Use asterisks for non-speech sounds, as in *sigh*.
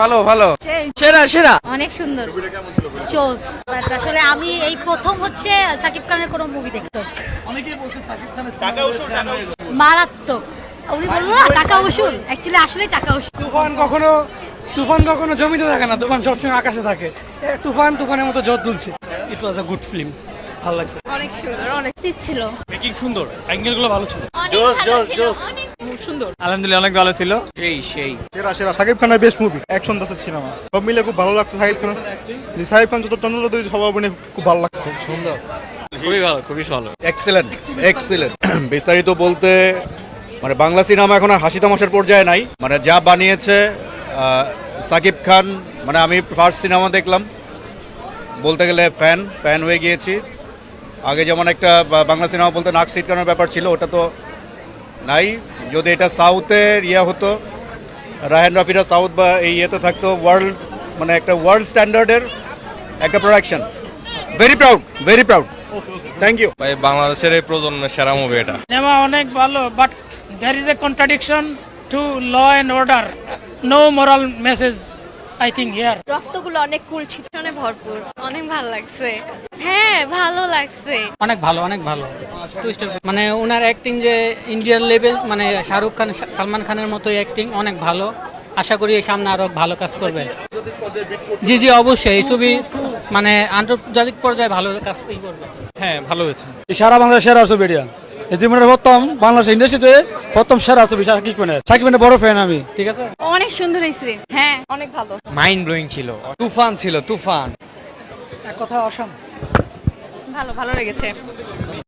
ভালো ভালো। সেরা সেরা। অনেক সুন্দর। চোস। আসলে আমি এই প্রথম হচ্ছে সাকিব খানের কোনো মুভি দেখতো। মারাত্মক। উনি বলব না টাকা উসুল। অ্যাকচুয়ালি আসলে টাকা উসুল। তুফান কখনো তুফান কখনো জমিতে থাকে না। তুফান সবসময় আকাশে থাকে। তুফান তুফানের মতো জট তুলছে। ইট ওয়াজ আ গুড ফিল্ম ভালো লাগছে। অনেক সুন্দর অনেক। ছিল। মেকিং সুন্দর। অ্যাঙ্গেলগুলো ভালো ছিল। জোস জোস জোস। আলহামদুলিল্লাহ অনেক ভালো ছিল। সেই সেই। সেরা সেরা। সাকিব খানের বেস্ট মুভি অ্যাকশন দাসের সিনেমা সব মিলে খুব ভালো লাগছে সাকিব খান যে সাকিব খান যত টন্ডল সবার অভিনয় খুব ভালো লাগছে। খুব সুন্দর। খুবই ভালো খুবই ভালো। এক্সেলেন্ট এক্সেলেন্ট *clears throat* বিস্তারিত বলতে মানে বাংলা সিনেমা এখন আর হাসি তামাশার পর্যায়ে নাই। মানে যা বানিয়েছে সাকিব খান মানে আমি ফার্স্ট সিনেমা দেখলাম। বলতে গেলে ফ্যান ফ্যান হয়ে গিয়েছি। আগে যেমন একটা বাংলা সিনেমা বলতে নাক সিটকানোর ব্যাপার ছিল ওটা তো নাই। যদি এটা সাউথের ইয়ে হতো রাহেন রাফিরা সাউথ বা এই ইয়েতে থাকতো ওয়ার্ল্ড মানে একটা ওয়ার্ল্ড স্ট্যান্ডার্ডের একটা production very proud very proud thank you ভাই বাংলাদেশের এই প্রজন্মের সেরা মুভি এটা। সিনেমা অনেক ভালো but there is a contradiction to law and order no moral message I think here রক্তগুলো অনেক কুল ভরপুর। অনেক ভালো লাগছে। হ্যাঁ ভালো লাগছে। অনেক ভালো অনেক ভালো। মানে ওনার অ্যাক্টিং যে ইন্ডিয়ান লেভেল মানে শাহরুখ খান সালমান খানের মতো অ্যাক্টিং অনেক ভালো। আশা করি এই সামনে আরও ভালো কাজ করবে। জি জি অবশ্যই। এই ছবি মানে আন্তর্জাতিক পর্যায়ে ভালো কাজ করবে। হ্যাঁ ভালো হয়েছে। সারা বাংলা সেরা ছবি এটা জীবনের প্রথম বাংলাদেশ ইন্ডাস্ট্রিতে প্রথম সেরা ছবি সাকিব খানের। সাকিব খানের বড় ফ্যান আমি ঠিক আছে? অনেক সুন্দর হয়েছে। হ্যাঁ অনেক ভালো। মাইন্ড ব্লোয়িং ছিল। তুফান ছিল তুফান। এক কথা অসাম? ভালো ভালো লেগেছে।